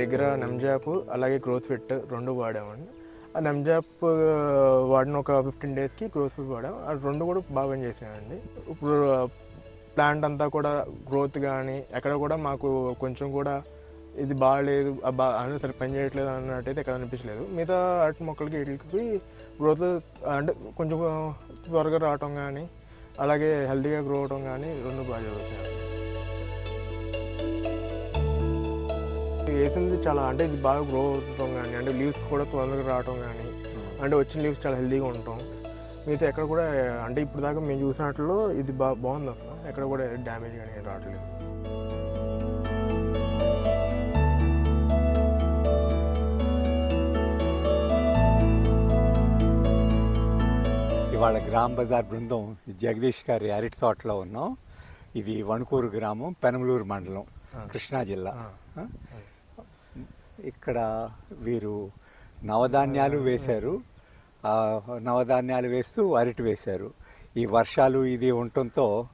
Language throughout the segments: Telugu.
దగ్గర నంజాప్ అలాగే గ్రోత్ ఫిట్ రెండు వాడామండి. ఆ నంజాప్ వాడిన ఒక ఫిఫ్టీన్ డేస్కి గ్రోత్ ఫిట్ వాడాం. ఆ రెండు కూడా బాగా చేసినాయండి ఇప్పుడు ప్లాంట్ అంతా కూడా గ్రోత్ కానీ ఎక్కడ కూడా మాకు కొంచెం కూడా ఇది బాగాలేదు బాగా సరే పని చేయట్లేదు అన్నట్టయితే ఎక్కడ అనిపించలేదు. మిగతా అటు మొక్కలకి వీటికి గ్రోత్ అంటే కొంచెం త్వరగా రావటం కానీ అలాగే హెల్తీగా గ్రో అవటం కానీ రెండు బాగా జరుగుతాయి వేసింది చాలా అంటే ఇది బాగా గ్రో అవుతాం కానీ అంటే లీవ్స్ కూడా త్వరగా రావటం కానీ అంటే వచ్చిన లీవ్స్ చాలా హెల్తీగా ఉంటాం. మిగతా ఎక్కడ కూడా అంటే ఇప్పుడు దాకా మేము చూసినట్లో ఇది బా బాగుంది అసలు. ఎక్కడ కూడా డ్యామేజ్ కానీ రావట్లేదు. ఇవాళ గ్రామ్ బజార్ బృందం జగదీష్ గారి అరటి తోటలో ఉన్నాం. ఇది వణుకూరు గ్రామం పెనమలూరు మండలం కృష్ణా జిల్లా. ఆ? ఇక్కడ వీరు నవధాన్యాలు వేశారు. నవధాన్యాలు వేస్తూ అరటి వేశారు. ఈ వర్షాలు ఇది ఉండటంతో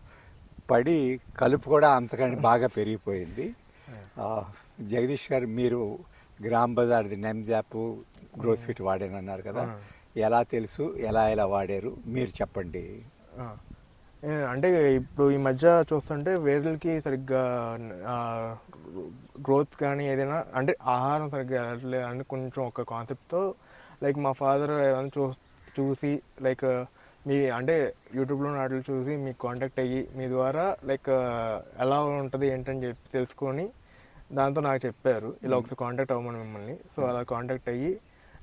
పడి కలుపు కూడా అంతకంటే బాగా పెరిగిపోయింది. జగదీష్ గారు మీరు గ్రామ్ బజార్ది నెమ్జాప్ గ్రోత్ ఫిట్ వాడానన్నారు కదా. ఎలా తెలుసు? ఎలా ఎలా వాడారు? మీరు చెప్పండి. అంటే ఇప్పుడు ఈ మధ్య చూస్తుంటే వేర్లకి సరిగ్గా గ్రోత్ కానీ ఏదైనా అంటే ఆహారం సరిగ్గా వెళ్ళట్లేదు అంటే కొంచెం ఒక కాన్సెప్ట్తో లైక్ మా ఫాదర్ ఏమైనా చూ చూసి లైక్ మీ అంటే యూట్యూబ్లో నాటిలో చూసి మీకు కాంటాక్ట్ అయ్యి మీ ద్వారా లైక్ ఎలా ఉంటుంది ఏంటని చెప్పి తెలుసుకొని దాంతో నాకు చెప్పారు. ఇలా ఒకసారి కాంటాక్ట్ అవ్వమని మిమ్మల్ని. సో అలా కాంటాక్ట్ అయ్యి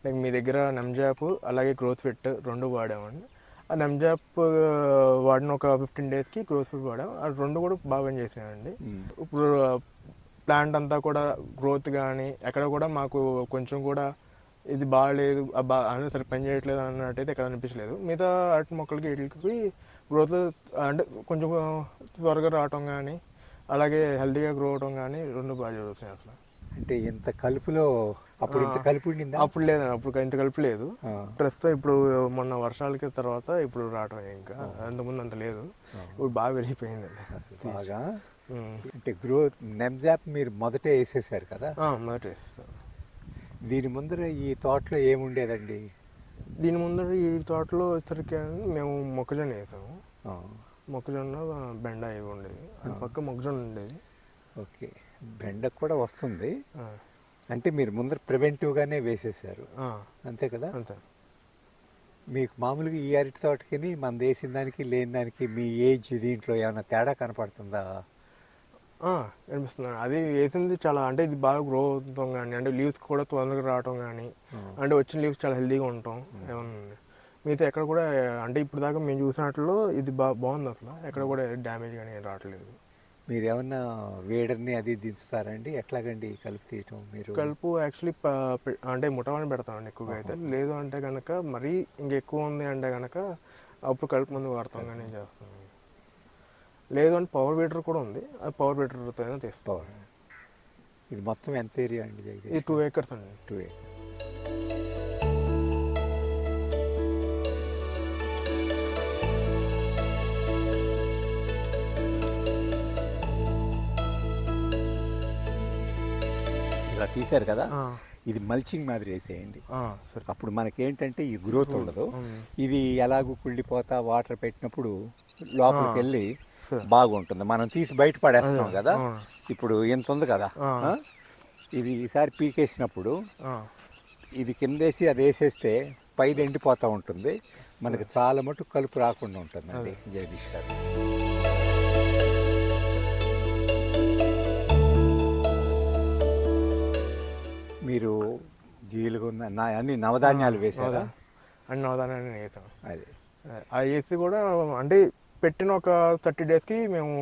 లైక్ మీ దగ్గర నెమ్జాప్ అలాగే గ్రోత్ ఫిట్ రెండు వాడామండి ఆ నెమ్జాప్ వాడిన ఒక ఫిఫ్టీన్ డేస్కి గ్రోత్ ఫిట్ వాడాం. ఆ రెండు కూడా బాగా చేసినాయండి. ఇప్పుడు ప్లాంట్ అంతా కూడా గ్రోత్ కానీ ఎక్కడ కూడా మాకు కొంచెం కూడా ఇది బాగాలేదు అంటే సరే పని చేయట్లేదు అన్నట్టయితే ఎక్కడ అనిపించలేదు. మిగతా అరటి మొక్కలకి వీటికి గ్రోత్ అంటే కొంచెం త్వరగా రావటం కానీ అలాగే హెల్తీగా గ్రో అవటం కానీ రెండు బాగా జరుగుతున్నాయి అసలు. అంటే ఇంత కలుపులో అప్పుడు ఇంత కలుపు అప్పుడు లేదండి అప్పుడు ఇంత కలిపి లేదు. ప్రస్తుతం ఇప్పుడు మొన్న వర్షాలకి తర్వాత ఇప్పుడు రావటం ఇంకా. అంతకుముందు అంత లేదు. ఇప్పుడు బాగా పెరిగిపోయింది బాగా. అంటే గ్రోత్ నెమ్జాప్ మీరు మొదటే వేసేసారు కదా? మొదట వేస్తాం. దీని ముందర ఈ తోటలో ఏముండేదండి? దీని ముందర ఈ తోటలో వచ్చరికి మేము మొక్కజొన్న వేసాము. మొక్కజొన్న బెండ ఇవి ఉండేది పక్క మొక్కజొన్న ఉండేది. ఓకే. బెండకు కూడా వస్తుంది అంటే మీరు ముందర ప్రివెంటివ్గానే వేసేసారు అంతే కదా? అంతే. మీకు మామూలుగా ఈ అరటి తోటకి మన వేసిన దానికి లేని దానికి మీ ఏజ్ దీంట్లో ఏమైనా తేడా కనపడుతుందా? కనిపిస్తుంది. అది వేసింది చాలా అంటే ఇది బాగా గ్రో అవుతాం కానీ అంటే లీవ్స్ కూడా త్వరగా రావటం కానీ అంటే వచ్చిన లీవ్స్ చాలా హెల్తీగా ఉంటాం ఏమన్నా మిగతా ఎక్కడ కూడా అంటే ఇప్పుడు దాకా మేము చూసినట్లో ఇది బా బాగుంది అసలు ఎక్కడ కూడా డ్యామేజ్ కానీ రావట్లేదు. మీరు ఏమన్నా వేడర్ని అది దించుతారండి? ఎట్లాగండి కలుపు తీయటం మీరు? కలుపు యాక్చువల్లీ అంటే ముఠాలని పెడతామండి ఎక్కువగా అయితే. లేదు అంటే కనుక మరీ ఇంకెక్కువ ఉంది అంటే కనుక అప్పుడు కలుపు మందు వాడతాం కానీ చేస్తాం? లేదు అంటే పవర్ బీటర్ కూడా ఉంది. అది పవర్ బీటర్తో అయినా తీస్తాం ఇది మొత్తం ఎంత ఏరియా అండి? ఇది టూ ఏకర్స్ అండి. టూ ఇలా తీశారు కదా ఇది మల్చింగ్ మాదిరి వేసేయండి. అప్పుడు మనకేంటంటే ఈ గ్రోత్ ఉండదు. ఇది ఎలాగూ కుళ్ళిపోతా వాటర్ పెట్టినప్పుడు లోపలికి వెళ్ళి బాగుంటుంది. మనం తీసి బయట పడేస్తున్నాం కదా ఇప్పుడు ఇంత ఉంది కదా? ఇది ఈసారి పీకేసినప్పుడు ఇది కిందేసి అది వేసేస్తే పైది ఎండిపోతూ ఉంటుంది. మనకి చాలా మటుకు కలుపు రాకుండా ఉంటుందండి జగదీష్ గారు. మీరు జీలుగున్న నా అన్ని నవధాన్యాలు వేశారా? అన్ని నవధాన్యాన్ని వేసాం అదే. ఆ వేసి కూడా అంటే పెట్టిన ఒక థర్టీ డేస్కి మేము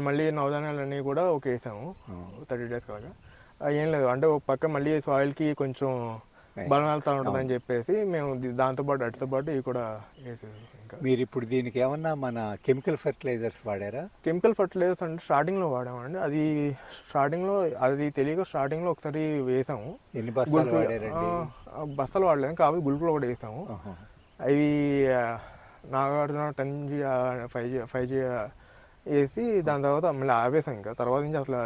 మళ్ళీ నవధాన్యాలన్నీ కూడా ఒక వేసాము. థర్టీ డేస్ అది ఏం లేదు. అంటే ఒక పక్క మళ్ళీ సాయిల్కి కొంచెం బలం వెళ్తా ఉంటుందని చెప్పేసి మేము ది- దాంతో పాటు అటుతో పాటు ఇవి కూడా ఇంకా మీరు ఇప్పుడు దీనికి ఏమన్నా మన కెమికల్ ఫర్టిలైజర్స్ వాడారా? కెమికల్ ఫర్టిలైజర్స్ అంటే స్టార్టింగ్లో వాడామండి. అది స్టార్టింగ్లో అది తెలియక స్టార్టింగ్లో ఒకసారి వేసాము. ఎన్ని బస్తాలు వాడారండి? బస్తాలు వాడలేము కాబట్టి గుల్కులో కూడా వేసాము. అవి Nagarjuna ten G five G five G వేసి దాని తర్వాత మళ్ళీ ఆపేసాం ఇంకా. తర్వాత నుంచి అసలు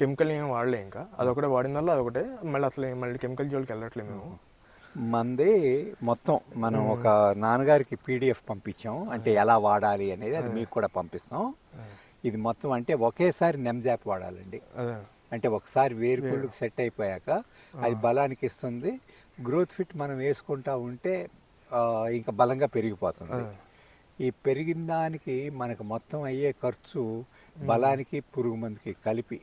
కెమికల్ ఏం వాడలే ఇంకా. అదొకటే వాడిన వల్ల అదొకటే మళ్ళీ అసలు మళ్ళీ కెమికల్ జోలికి వెళ్ళట్లేదు మేము. మంది మొత్తం మనం ఒక నాన్నగారికి పీడిఎఫ్ పంపించాం. అంటే ఎలా వాడాలి అనేది అది మీకు కూడా పంపిస్తాం. ఇది మొత్తం అంటే ఒకేసారి నెమ్జాప్ వాడాలండి. అంటే ఒకసారి వేరుకుళ్ళకి సెట్ అయిపోయాక అది బలానికి ఇస్తుంది. గ్రోత్ ఫిట్ మనం వేసుకుంటా ఉంటే ఇంకా బలంగా పెరిగిపోతుంది. ఈ పెరిగిన దానికి మనకు మొత్తం అయ్యే ఖర్చు బలానికి పురుగు మందుకి కలిపి.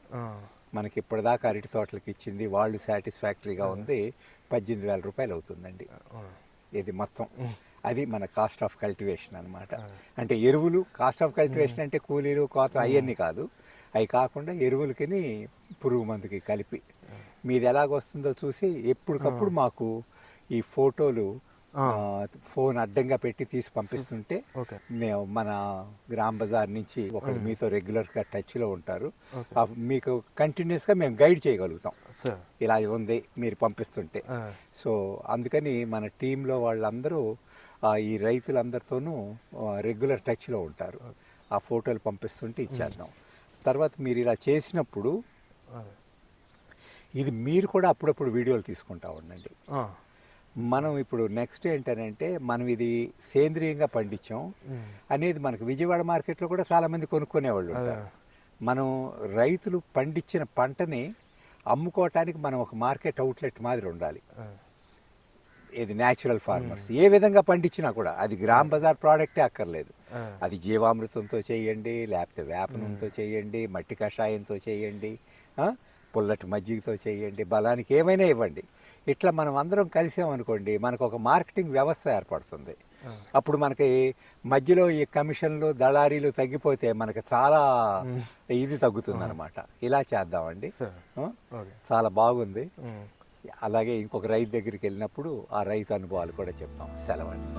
మనకి ఇప్పటిదాకా అరటి తోటలకి ఇచ్చింది వాళ్ళు సాటిస్ఫాక్టరీగా ఉంది పద్దెనిమిది వేల రూపాయలు అవుతుందండి. ఇది మొత్తం. అది మన కాస్ట్ ఆఫ్ కల్టివేషన్ అన్నమాట. అంటే ఎరువులు కాస్ట్ ఆఫ్ కల్టివేషన్ అంటే కూలీలు కోత అవన్నీ కాదు. అవి కాకుండా ఎరువులకి పురుగు మందుకి కలిపి. మీది ఎలాగొస్తుందో చూసి ఎప్పటికప్పుడు మాకు ఈ ఫోటోలు ఫోన్ అడ్డంగా పెట్టి తీసి పంపిస్తుంటే మేము మన గ్రామ్ బజార్ నుంచి ఒకరు మీతో రెగ్యులర్గా టచ్లో ఉంటారు. మీకు కంటిన్యూస్గా మేము గైడ్ చేయగలుగుతాం. ఇలా ఉంది మీరు పంపిస్తుంటే. సో అందుకని మన టీంలో వాళ్ళందరూ ఈ రైతులందరితోనూ రెగ్యులర్ టచ్లో ఉంటారు. ఆ ఫోటోలు పంపిస్తుంటే ఇచ్చేద్దాం. తర్వాత మీరు ఇలా చేసినప్పుడు. ఇది మీరు కూడా అప్పుడప్పుడు వీడియోలు తీసుకుంటా ఉండండి. మనం ఇప్పుడు నెక్స్ట్ ఏంటంటే మనం ఇది సేంద్రియంగా పండించాం. అనేది మనకు విజయవాడ మార్కెట్లో కూడా చాలామంది కొనుక్కునేవాళ్ళు ఉంటారు. మనం రైతులు పండించిన పంటని అమ్ముకోవటానికి మనం ఒక మార్కెట్ అవుట్లెట్ మాదిరి ఉండాలి. ఇది న్యాచురల్ ఫార్మర్స్ ఏ విధంగా పండించినా కూడా అది గ్రామ్ బజార్ ప్రోడక్టే అక్కర్లేదు. అది జీవామృతంతో చేయండి లేకపోతే వేపనంతో చేయండి మట్టి కషాయంతో చేయండి పుల్లటి మజ్జిగతో చేయండి బలానికి ఏమైనా ఇవ్వండి. ఇట్లా మనం అందరం కలిసామనుకోండి మనకు ఒక మార్కెటింగ్ వ్యవస్థ ఏర్పడుతుంది. అప్పుడు మనకి మధ్యలో ఈ కమిషన్లు దళారీలు తగ్గిపోతే మనకి చాలా ఇది తగ్గుతుంది అనమాట ఇలా చేద్దామండి. చాలా బాగుంది. అలాగే ఇంకొక రైతు దగ్గరికి వెళ్ళినప్పుడు ఆ రైతు అనుభవాలు కూడా చెప్తాం. సెలవండి.